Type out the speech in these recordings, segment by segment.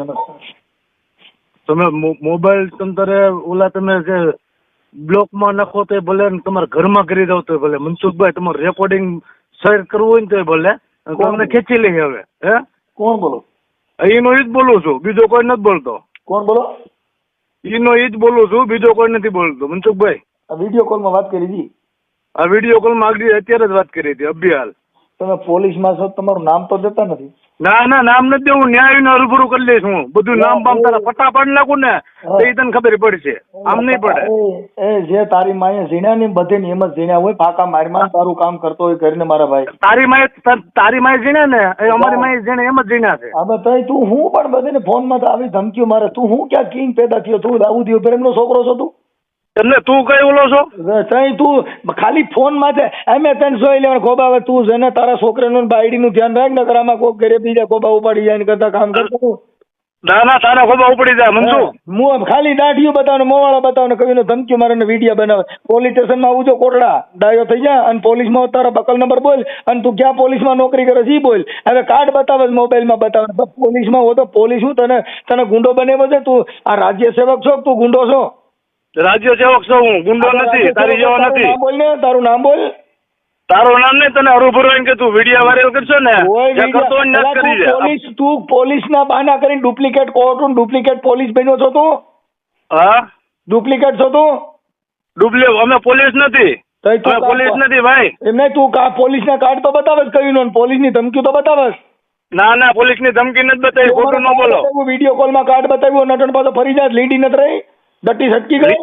નમસ્કાર. તમે મોબાઈલ તંતરે ઓલા તમે જે બ્લોકમાં નાખો તો ભલે ને તમારા ઘરમાં કરી દો તો ભલે. મનસુખભાઈ તમારું રેકોર્ડિંગ શેર કરવું હોય ને તો ભલે. તમને ખેંચી લઈએ હવે હે? કોણ બોલો? એનો ઈ જ બોલું છું. બીજો કોઈ નથી બોલતો. કોણ બોલો? એનો ઈ જ બોલું છું. બીજો કોઈ નથી બોલતો. મનસુખભાઈ. આ વીડિયો કોલમાં વાત કરી હતી? આ વીડિયો કોલમાં આગળ અત્યારે જ વાત કરી હતી. અભિયાલ તમે પોલીસમાં છો તમારું નામ તો દેતા નથી. ના ના નામ નથી દેવું ન્યાય ને રૂબરૂ કરી લઈશ હું. બધું નામ બામ તારા પાડી નાખું ને તો એ તને ખબર પડશે. આમ નહીં પડે. એ જે તારી માએ ઝીણ્યા ને બધે એમ જ ઝીણ્યા હોય ફાકા મારમાં તારું કામ કરતો હોય કરીને મારા ભાઈ. તારી માએ તારી માએ ઝીણ્યા ને એ અમારી માએ જીણે એમ જ જીણ્યા છે. હવે તઈ તું હું પણ બધે ફોનમાં આવી ધમકીઓ મારે. તું હું ક્યાં કિંગ પેદા થયો? તું દાઉદી એમનો છોકરો છો તું? એટલે તું કઈ ઓલો છો? તઈ તું ખાલી ફોનમાં એમે તને જોઈ લેવાનું ખોબા હવે તું છે ને તારા છોકરાનું બાયડી નું ધ્યાન રાખ ને આમાં કોક ઘરે બીજા ખોબા ઉપાડી જાય ને કરતા કામ કરતો ના ના તારા ખોબા ઉપડી જાય મનસુખ. હું ખાલી દાઢીઓ બતાવને મોવાળા બતાવને કવિનો ધમકી મારે વિડીયા બનાવે. પોલીસ સ્ટેશનમાં આવજો કોટડા. ડાયો થઈ જા અને પોલીસમાં તારા બકલ નંબર બોલ અને તું ક્યાં પોલીસમાં નોકરી કરે છે બોલ. હવે કાર્ડ બતાવે મોબાઈલમાં બતાવે પોલીસમાં હો તો પોલીસ હું તને તને ગુંડો બનાવ્યો છે? તું આ રાજ્ય સેવક છો તું ગુંડો છો? રાજ્ય સેવક છું હું ગુંડો નથી તારી જેવો નથી. બોલ ને તારું નામ બોલ. તારું નામ નહીં તને હરુભરું એમ કે તું વીડિયો વાયરલ કરશો ને કોઈ જે કરતો હોય ને પેલા કરી તું દે. પોલીસ તું પોલીસના બહાના કરીને ડુપ્લિકેટ કોર્ટ ડુપ્લિકેટ પોલીસ બન્યો છો તું? હા? ડુપ્લિકેટ છો તું? ડુબલે અમે પોલીસ નથી. અમે પોલીસ નથી ભાઈ. એમને તું કા પોલીસના કાર્ડ તો બતાવે જ કયું નો પોલીસની ધમકી તો બતાવે ના ના પોલીસની ધમકી નથી બતાવી ખોટું ન બોલો. વીડિયો કોલમાં કાર્ડ બતાવ્યું નટણ પાછો ફરી જાય લીંડી નથી રહી. ડટ્ટી છટકી ગઈ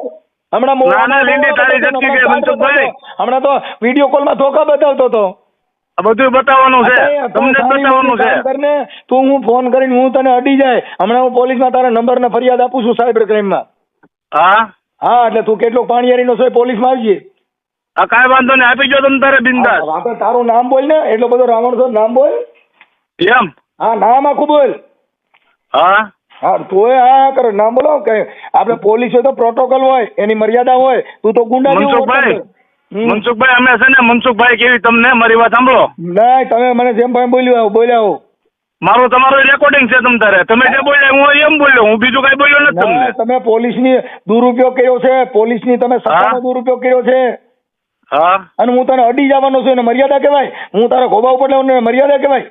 હમણાં ના, ના, લીંડી તારી છટકી ગઈ, હમણાં મનસુખભાઈ. હમણાં તો વીડિયો કોલમાં ધોકા બતાવતો હતો. બધું બતાવવાનું છે. તમને બતાવવાનું છે. કરને તું હું ફોન કરીને હું તને અડી જાય. હમણાં હું પોલીસમાં તારા નંબર ને ફરિયાદ આપું છું સાયબર ક્રાઇમમાં હા? હા એટલે તું કેટલો પાણીયારીનો છે પોલીસ પોલીસમાં આવજે. આ કાંઈ વાંધો નહીં આપી જો તમે તારે બિંદાસ. હા, તારું નામ બોલ ને એટલો બધો રાવણ છો નામ બોલ. એમ? હા નામ આખું બોલ. હા? હા તોય હા કરે ના બોલો કે આપણે પોલીસ હોય તો પ્રોટોકોલ હોય એની મર્યાદા હોય તું તો ગુંડા મનસુખભાઈ. મનસુખભાઈ અમે છે ને મનસુખભાઈ કેવી તમને મારી વાત સાંભળો? તમે મને જેમ ભાઈ બોલ્યો આવો બોલ્યા મારું તમારું રેકોર્ડિંગ છે તમ તારે. તમે જે બોલ્યા હું એમ બોલ્યો હું બીજું કઈ બોલ્યો નથી તમને. ના, તમે પોલીસની દુરુપયોગ કર્યો છે પોલીસની તમે સત્તાનો દુરુપયોગ કર્યો છે. હા. અને હું તને અડી જવાનો છું એને મર્યાદા કહેવાય. હું તારા ખોબા ઉપર લેવાનું મર્યાદા કહેવાય.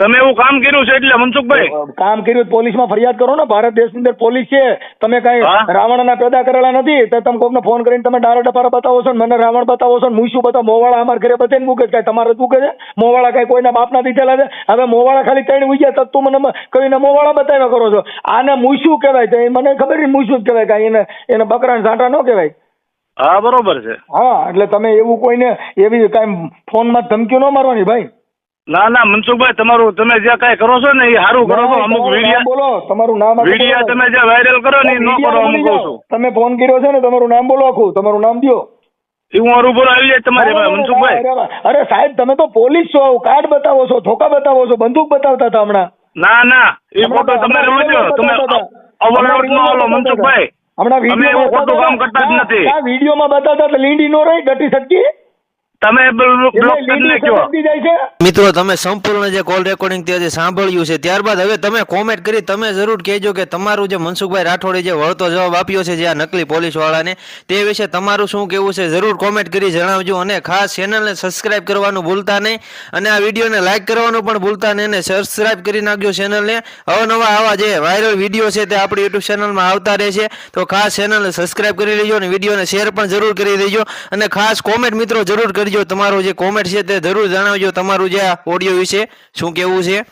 તમે એવું કામ કર્યું છે એટલે મનસુખભાઈ? કામ કર્યું પોલીસમાં ફરિયાદ કરો ને. ભારત દેશની અંદર પોલીસ છે. તમે કઈ. રાવણના પેદા કરેલા નથી તો તમે કોકને ફોન કરીને તમે ડારા ડપારા બતાવો છો ને મને રાવણ બતાવો છો ને હું શું બતાવો? મોવાળા અમારા ઘરે બધે મૂકે છે. તમારે જ મૂકે છે? મોવાળા કઈ કોઈના બાપના દીધેલા છે? હવે મોવાળા ખાલી ત્રણ ઉગ્યા તો તું મને કહીને મોવાળા બતાવ્યા કરો છો. આને મૂછું કહેવાય? એ મને ખબર નહીં મૂછું જ કહેવાય? કાંઈ એને એને બકરાને સાંટા ન કહેવાય. હા બરોબર છે. હા એટલે તમે એવું કોઈને એવી કાંઈ ફોનમાં ધમકીઓ ન મારવાની ભાઈ. ના ના મનસુખભાઈ તમારું તમે જે કઈ કરો છો ને એ સારું કરો છો અમુક તમારું બોલો તમારું નામ આખું તમે જે વાયરલ કરો ને એ ન કરો હું કહું છું તમે ફોન કર્યો છે ને તમારું નામ બોલો આખું તમારું નામ દો હું રૂબરૂ આવી જાય તમારી મનસુખભાઈ. અરે, સાહેબ તમે તો પોલીસ છો કાર્ડ બતાવો છો ઠોકા બતાવો છો બંદૂક બતાવતા હતા હમણાં. ના ના એ ફોટો તમે રમજો તમે બતાવતા નો video મનસુખભાઈ. હમણાં વીડિયો કામ કરતા જ નથી. આ વિડીયોમાં બતાવતા લીંડી નો રહી ડટી સટકી. તમે બ્લોક એટલે કરી લીંડી નાખ્યો સટકી જાય છે? મિત્રો તમે સંપૂર્ણ જે કોલ રેકોર્ડિંગ તે સાંભળ્યું છે ત્યારબાદ હવે તમે કોમેન્ટ કરી તમે જરૂર કહેજો કે તમારું જે મનસુખભાઈ રાઠોડે જે વળતો જવાબ આપ્યો છે જે આ નકલી પોલીસ વાળાને તે વિશે તમારું શું કહેવું છે જરૂર કોમેન્ટ કરી જણાવજો અને ખાસ ચેનલને સબસ્ક્રાઇબ કરવાનું ભૂલતા નહીં. અને આ વિડીયોને લાઇક કરવાનું પણ ભૂલતા નહીં અને સબસ્ક્રાઇબ કરી નાખજો ચેનલને અવનવા આવા જે વાયરલ વીડિયો છે તે આપણી યુટ્યુબ ચેનલમાં આવતા રહેશે. તો ખાસ ચેનલને સબસ્ક્રાઇબ કરી લેજો અને વિડીયોને શેર પણ જરૂર કરી દેજો. અને ખાસ કોમેન્ટ મિત્રો જરૂર કરજો. તમારું જે કોમેન્ટ છે તે જરૂર જણાવજો તમારું જે ઓડિયો વિશે શું કહેવું છે?